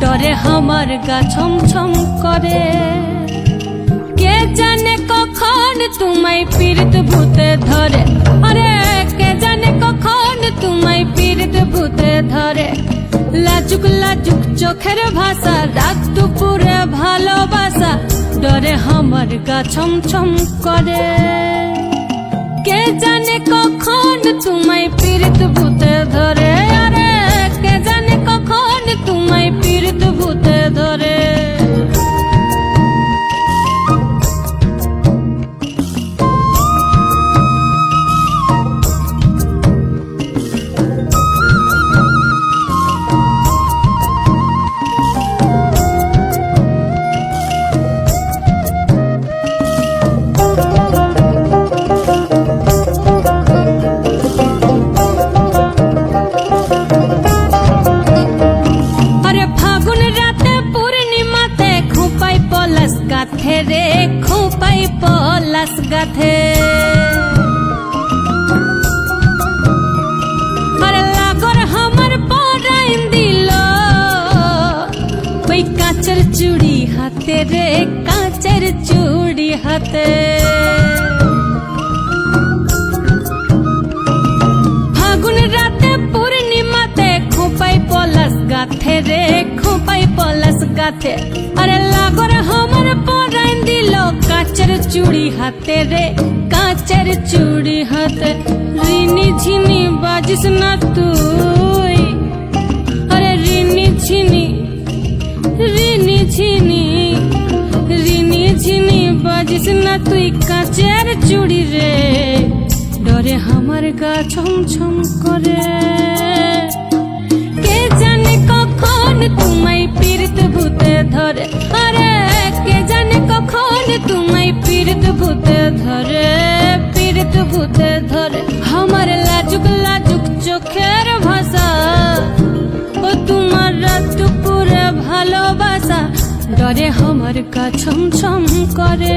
ডরে আমার গা ছম ছম করে। কে জানে কখন তোমায় পীড়িত ভূতে ধরে? আরে, কে জানে কখন তোমায় পীড়িত ভূতে ধরে? লাজুক লাজুক চোখের ভাষা, রাত দুপুরে ভালোবাসা, ডরে আমার গা ছম ছম করে। কে জানে কখন তোমায় পীড়িত খোপাই পলাশ গাথে। ওই কাঁচের চুড়ি হাতে রে, কাঁচের চুড়ি হাতে। ফাগুন রাতে পূর্ণিমাতে খোপাই পলাশ গাথে রে, খোপাই পলাশ গাথে। আরে লাগর আমার কাচের চুড়ি হাতে রে, কাচের চুড়ি হাতে। রিনি ঝিনি বাজিস না তুই। আরে রিনি ঝিনি রিনি ঝিনি রিনি ঝিনি বাজিস না তুই কাচের চুড়ি রে। ডরে আমার গা ছম ছম করে। ভূতে ধরে আমার লাজুক লাজুক চোখের ভাষা ও তোমার রাত ভালোবাসা ডরে আমার কা ছমছম ছম করে